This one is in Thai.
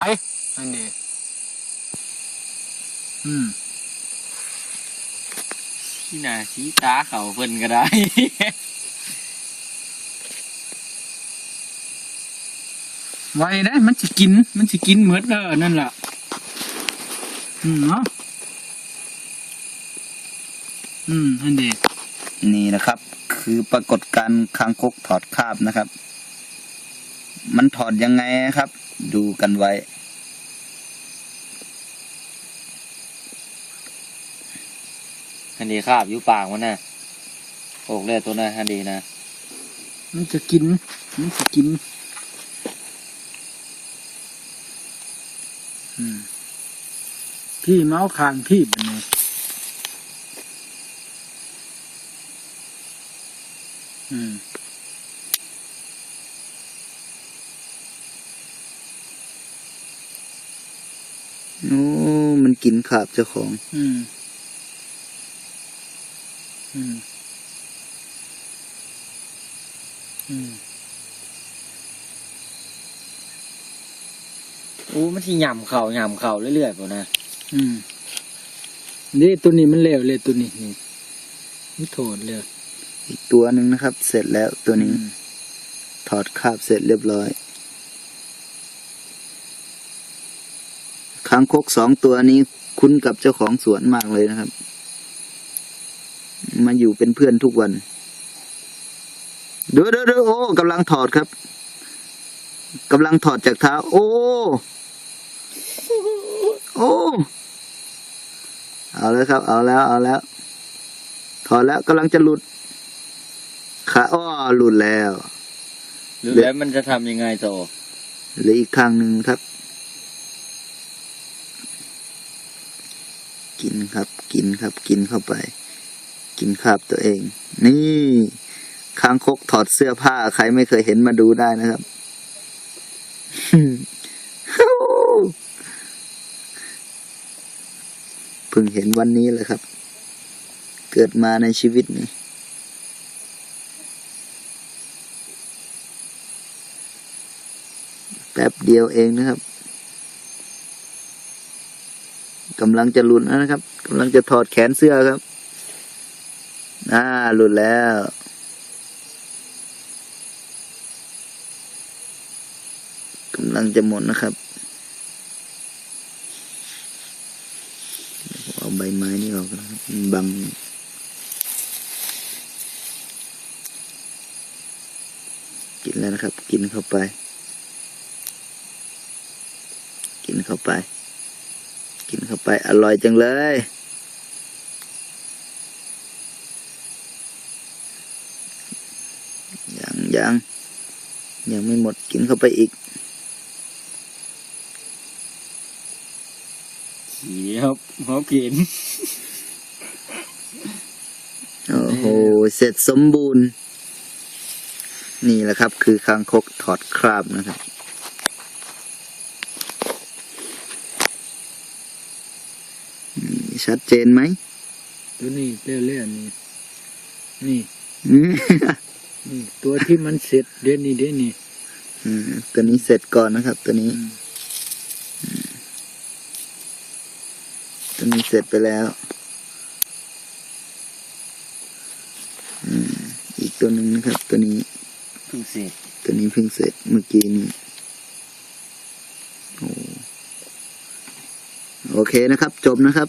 ไปนั่นดีอืมที่นาชี้ตาเขาเพิ่นก็ได้ ไว้ได้ มันจะกิน มันจะกินเหมือนเออนั่นแหละอืมเนาะอืมนั่นดีนี่นะครับ คือปรากฏการณ์คางคกถอดคาบนะครับ มันถอดยังไงครับ ดูกันไว้ ฮันดีคาบอยู่ปากมันน่ะโอกเลยตัวน่ะฮันดีนะ มันจะกิน มันจะกิน อืมที่เมาส์คางที่บันนี้อืม โอ้มันกินคราบเจ้าของ อืม อืม อืมโอ้มันที่หย่ำเข่าหย่ำเข่าเรื่อยๆป่นะอืมนี่ตัวนี้มันเร็วเลยตัวนี้นี่นี่โถดเลยอีกตัวหนึ่งนะครับ เสร็จแล้วตัวนี้อืมถอดคราบเสร็จเรียบร้อย คางคกสองตัวนี้คุ้นกับเจ้าของสวนมากเลยนะครับ มาอยู่เป็นเพื่อนทุกวันเดูดูดูโอ้กำลังถอดครับกำลังถอดจากเท้า โอ้ โอ้ เอาแล้วครับ เอาแล้ว เอาแล้ว ถอดแล้วกำลังจะหลุดขาอ้อหลุดแล้วหรือเดี๋ยวแล้วมันจะทำยังไงโตเหลืออีกข้างหนึ่งครับ กินครับ กินครับ กินเข้าไป กินคราบตัวเอง นี่คางคกถอดเสื้อผ้า ใครไม่เคยเห็นมาดูได้นะครับเพิ่งเห็นวันนี้เลยครับ เกิดมาในชีวิตนี้แป๊บเดียวเองนะครับ กำลังจะหลุดแล้วนะครับกำลังจะถอดแขนเสื้อครับอ่าหลุดแล้วกำลังจะหมดนะครับเอาใบไม้นี่ออกนะครับบังกินแล้วนะครับ กินเข้าไป กินเข้าไป กินเข้าไปอร่อยจังเลย ยังยังยังไม่หมดกินเข้าไปอีกขี่ครับเขากิน โอ้โห เสร็จสมบูรณ์ นี่แหละครับ คือคางคกถอดคราบนะครับ นี่ ชัดเจนไหมตัวนี้เรื่อยๆนี่นี่อืมนี่ ตัวที่มันเสร็จเดี๋ยวนี้เดี๋ยวนี้อืมตัวนี้เสร็จก่อนนะครับ ตัวนี้อืมตัวนี้เสร็จไปแล้วอืมอีกตัวหนึ่งนะครับ ตัวนี้เพิ่งเสร็จ ตัวนี้เพิ่งเสร็จเมื่อกี้นี้โอ้โอเคนะครับ จบนะครับ